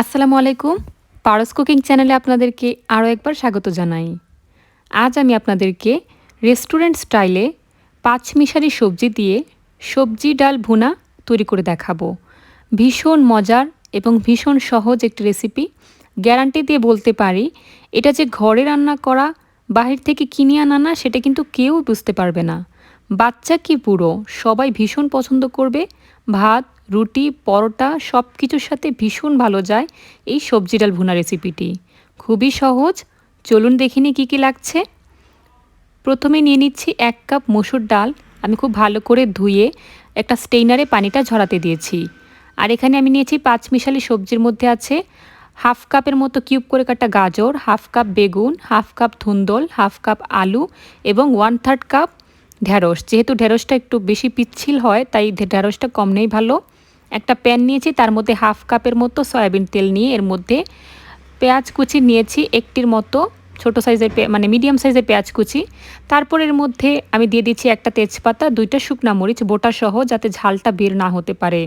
আসসালামু আলাইকুম। পারস কুকিং চ্যানেলে আপনাদেরকে আরও একবার স্বাগত জানাই। আজ আমি আপনাদেরকে রেস্টুরেন্ট স্টাইলে পাঁচমিশালি সবজি দিয়ে সবজি ডাল ভুনা তৈরি করে দেখাবো। ভীষণ মজার এবং ভীষণ সহজ একটি রেসিপি। গ্যারান্টি দিয়ে বলতে পারি, এটা যে ঘরে রান্না করা, বাহির থেকে কিনে আনা না, সেটা কিন্তু কেউ বুঝতে পারবে না। বাচ্চা কি পুরো সবাই ভীষণ পছন্দ করবে। ভাত রুটি, পরোটা সব কিছুর সাথে ভীষণ ভালো যায় এই সবজি ডাল ভুনা রেসিপিটি খুবই সহজ। চলুন দেখিনি কী কী লাগছে। প্রথমে নিয়ে নিচ্ছি এক কাপ মসুর ডাল। আমি খুব ভালো করে ধুয়ে একটা স্টেইনারে পানিটা ঝরাতে দিয়েছি। আর এখানে আমি নিয়েছি পাঁচ মিশালি সবজির মধ্যে আছে হাফ কাপের মতো কিউব করে কাটা গাজর, হাফ কাপ বেগুন, হাফ কাপ ধুন্দল, হাফ কাপ আলু এবং ওয়ান থার্ড কাপ ঢ্যাঁড়স যেহেতু ঢ্যাঁড়সটা একটু বেশি পিচ্ছিল হয়, তাই ঢ্যাঁড়সটা কম নেই ভালো। একটা প্যান নিয়েছি, তার মধ্যে হাফ কাপের মতো সয়াবিন তেল নিয়ে এর মধ্যে পেঁয়াজ কুচি নিয়েছি, একটির মতো ছোট সাইজের মানে মিডিয়াম সাইজের পেঁয়াজ কুচি। তারপর এর মধ্যে আমি দিয়ে দিচ্ছি একটা তেজপাতা, দুইটা শুকনা মরিচ, বোটা সহ যাতে ঝালটা বের না হতে পারে।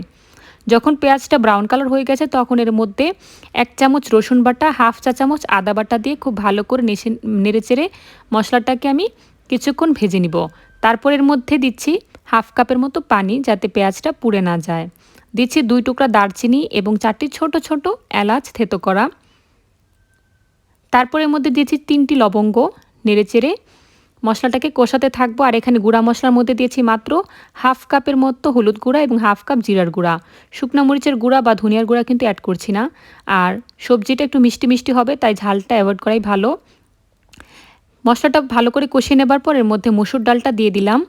যখন পেঁয়াজটা ব্রাউন কালার হয়ে গেছে, তখন এর মধ্যে এক চামচ রসুন বাটা হাফ চা চামচ আদা বাটা দিয়ে খুব ভালো করে নেড়ে নেড়েচেড়ে মশলাটাকে আমি কিছুক্ষণ ভেজে নিব। তারপর এর মধ্যে দিচ্ছি হাফ কাপের মতো পানি, যাতে পেঁয়াজটা পুড়ে না যায়। দিচ্ছি দুই টুকরা দারচিনি এবং চারটি ছোট ছোট এলাচ থেতো করা। তারপর মধ্যে দিয়েছি তিনটি লবঙ্গ, নেড়েচেড়ে। মশলাটাকে কষাতে থাকব আর এখানে গুঁড়া মশলার মধ্যে দিয়েছি মাত্র হাফ কাপের মতো হলুদ গুঁড়া এবং হাফ কাপ জিরার গুঁড়া। শুকনা মরিচের গুঁড়া বা ধনিয়ার গুঁড়া কিন্তু অ্যাড করছি না। আর সবজিটা একটু মিষ্টি মিষ্টি হবে, তাই ঝালটা অ্যাভয়েড করাই ভালো। মশলাটা ভালো করে কষিয়ে নেবার পর এর মধ্যে মসুর ডালটা দিয়ে দিলাম।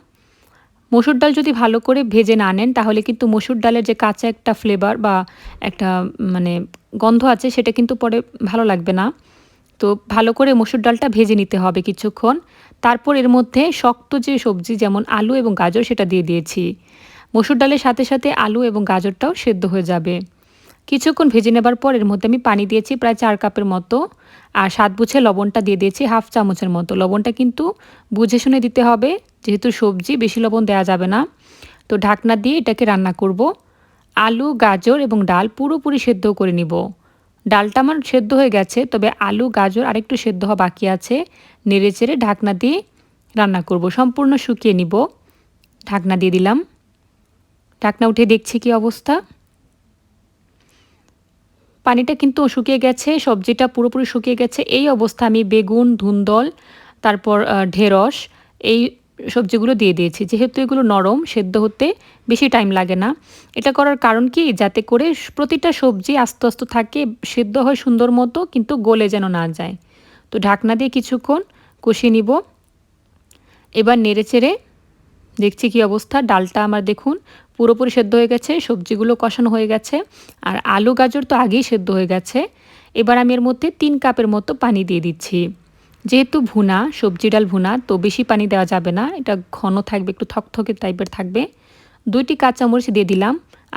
মসুর ডাল যদি ভালো করে ভেজে না নেন, তাহলে কিন্তু মসুর ডালের যে কাঁচা একটা ফ্লেভার বা একটা মানে গন্ধ আছে, সেটা কিন্তু পরে ভালো লাগবে না। তো ভালো করে মসুর ডালটা ভেজে নিতে হবে কিছুক্ষণ। তারপর এর মধ্যে শক্ত যে সবজি যেমন আলু এবং গাজর, সেটা দিয়ে দিয়েছি। মসুর ডালের সাথে সাথে আলু এবং গাজরটাও সেদ্ধ হয়ে যাবে। কিছুক্ষণ ভেজে নেবার পর এর মধ্যে আমি পানি দিয়েছি প্রায় চার কাপের মতো আর স্বাদ বুঝে লবণটা দিয়ে দিয়েছি হাফ চামচের মতো। লবণটা কিন্তু বুঝে শুনে দিতে হবে, যেহেতু সবজি বেশি লবণ দেওয়া যাবে না। তো ঢাকনা দিয়ে এটাকে রান্না করব। আলু, গাজর এবং ডাল পুরোপুরি সেদ্ধ করে নিব। ডালটা আমার সেদ্ধ হয়ে গেছে, তবে আলু, গাজর আরেকটু সেদ্ধ হওয়া বাকি আছে। নেড়ে চেড়ে ঢাকনা দিয়ে রান্না করব, সম্পূর্ণ শুকিয়ে নিব। ঢাকনা দিয়ে দিলাম। ঢাকনা উঠে দেখছি কি অবস্থা। পানিটা কিন্তু শুকিয়ে গেছে, সবজিটা পুরোপুরি শুকিয়ে গেছে। এই অবস্থা আমি বেগুন, ধুন্দল, তারপর ঢেঁড়স, এই সবজিগুলো দিয়ে দিয়েছি। যেহেতু এগুলো নরম, সেদ্ধ হতে বেশি টাইম লাগে না। এটা করার কারণ কি? যাতে করে প্রতিটা সবজি আস্তে আস্তে থাকে, সেদ্ধ হয় সুন্দর মতো, কিন্তু গলে যেন না যায়। তো ঢাকনা দিয়ে কিছুক্ষণ কষিয়ে নিব। এবার নেড়ে চেড়ে দেখছি কি অবস্থা? ডালটা আমার দেখুন পুরোপুরি সেদ্ধ হয়ে গেছে, সবজিগুলো কষানো হয়ে গেছে, আর আলু গাজর তো আগেই সেদ্ধ হয়ে গেছে। এবার আমি এর মধ্যে তিন কাপের মতো পানি দিয়ে দিচ্ছি। যেহেতু ভুনা, সবজি ডাল ভুনা, তো বেশি পানি দেওয়া যাবে না, এটা ঘন থাকবে, একটু থকথকে টাইপের থাকবে। দুইটি কাঁচামরিচ দিয়ে দিলাম,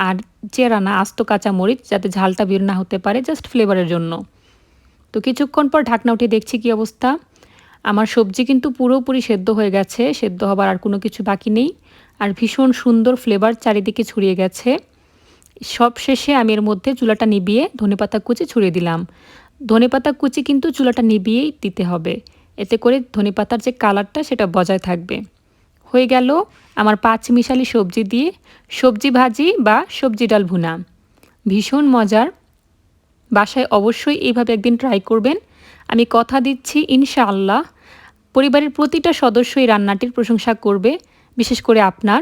আর চেরা না, আস্ত কাঁচামরিচ, যাতে ঝালটা বের না হতে পারে, জাস্ট ফ্লেভারের জন্য। তো কিছুক্ষণ পর ঢাকনা উঠে দেখছি কি অবস্থা। আমার সবজি কিন্তু পুরোপুরি সেদ্ধ হয়ে গেছে, সেদ্ধ হবার আর কোনো কিছু বাকি নেই। আর ভীষণ সুন্দর ফ্লেভার চারিদিকে ছড়িয়ে গেছে। সব শেষে আমি এর মধ্যে চুলাটা নিবিয়ে ধনেপাতা কুচি ছড়িয়ে দিলাম। ধনেপাতা কুচি কিন্তু চুলাটা নিবিয়েই দিতে হবে। এতে করে ধনেপাতার যে কালারটা সেটা বজায় থাকবে। হয়ে গেল আমার পাঁচ মিশালি সবজি দিয়ে সবজি ভাজি বা সবজি ডাল ভুনা। ভীষণ মজার। বাসায় অবশ্যই এইভাবে একদিন ট্রাই করবেন। আমি কথা দিচ্ছি ইনশাআল্লাহ। পরিবারের প্রতিটা সদস্য এই রান্নাটির প্রশংসা করবে, বিশেষ করে আপনার।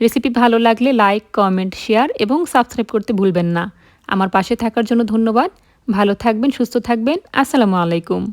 রেসিপি ভালো লাগলে লাইক, কমেন্ট, শেয়ার এবং সাবস্ক্রাইব করতে ভুলবেন না। আমার পাশে থাকার জন্য ধন্যবাদ। ভালো থাকবেন, সুস্থ থাকবেন। আসসালামু আলাইকুম।